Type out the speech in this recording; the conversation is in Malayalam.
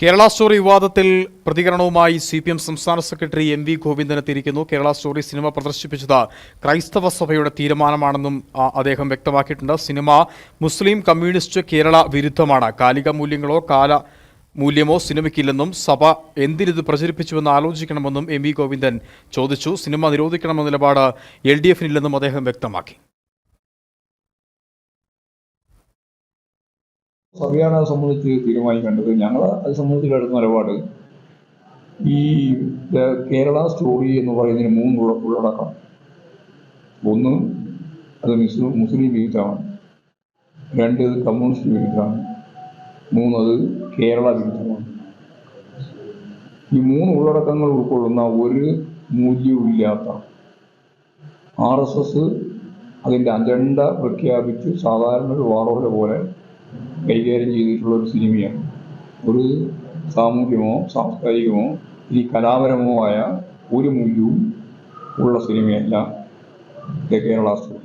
കേരള സ്റ്റോറി വിവാദത്തിൽ പ്രതികരണവുമായി സി പി എം സംസ്ഥാന സെക്രട്ടറി എം വി ഗോവിന്ദൻ എത്തിയിരിക്കുന്നു. കേരള സ്റ്റോറി സിനിമ പ്രദർശിപ്പിച്ചത് ക്രൈസ്തവ സഭയുടെ തീരുമാനമാണെന്നും അദ്ദേഹം വ്യക്തമാക്കിയിട്ടുണ്ട്. സിനിമ മുസ്ലിം കമ്മ്യൂണിസ്റ്റ് കേരള വിരുദ്ധമാണ്. കാലിക മൂല്യങ്ങളോ കാല മൂല്യമോ സിനിമയ്ക്കില്ലെന്നും സഭ എന്തിനിത് പ്രചരിപ്പിച്ചുവെന്ന് ആലോചിക്കണമെന്നും എം വി ഗോവിന്ദൻ ചോദിച്ചു. സിനിമ നിരോധിക്കണമെന്ന നിലപാട് എൽ ഡി എഫിനില്ലെന്നും അദ്ദേഹം വ്യക്തമാക്കി. സഭയാണ് അത് സംബന്ധിച്ച് തീരുമാനിക്കേണ്ടത് ഞങ്ങൾ അത് സംബന്ധിച്ച് എടുത്ത നിലപാട് ഈ കേരള സ്റ്റോറി എന്ന് പറയുന്നതിന് മൂന്ന് ഉള്ള- ഉള്ളടക്കം. ഒന്ന് അത് മുസ്ലിം മുസ്ലിം വിരുദ്ധമാണ് രണ്ട് കമ്മ്യൂണിസ്റ്റ് വിരുദ്ധമാണ് മൂന്നത് കേരള വിരുദ്ധമാണ് ഈ മൂന്ന് ഉള്ളടക്കങ്ങൾ ഉൾക്കൊള്ളുന്ന ഒരു മൂല്യവുമില്ലാത്ത ആർ എസ് എസ് അതിന്റെ അജണ്ട പ്രഖ്യാപിച്ച് സാധാരണ ഒരു വാറോല പോലെ കൈകാര്യം ചെയ്തിട്ടുള്ള ഒരു സിനിമയാണ്. ഒരു സാമൂഹ്യമോ സാംസ്കാരികമോ ഈ കലാപരമോ ആയ ഒരു മൂല്യവും ഉള്ള സിനിമയല്ല ദ കേരള സ്റ്റോറി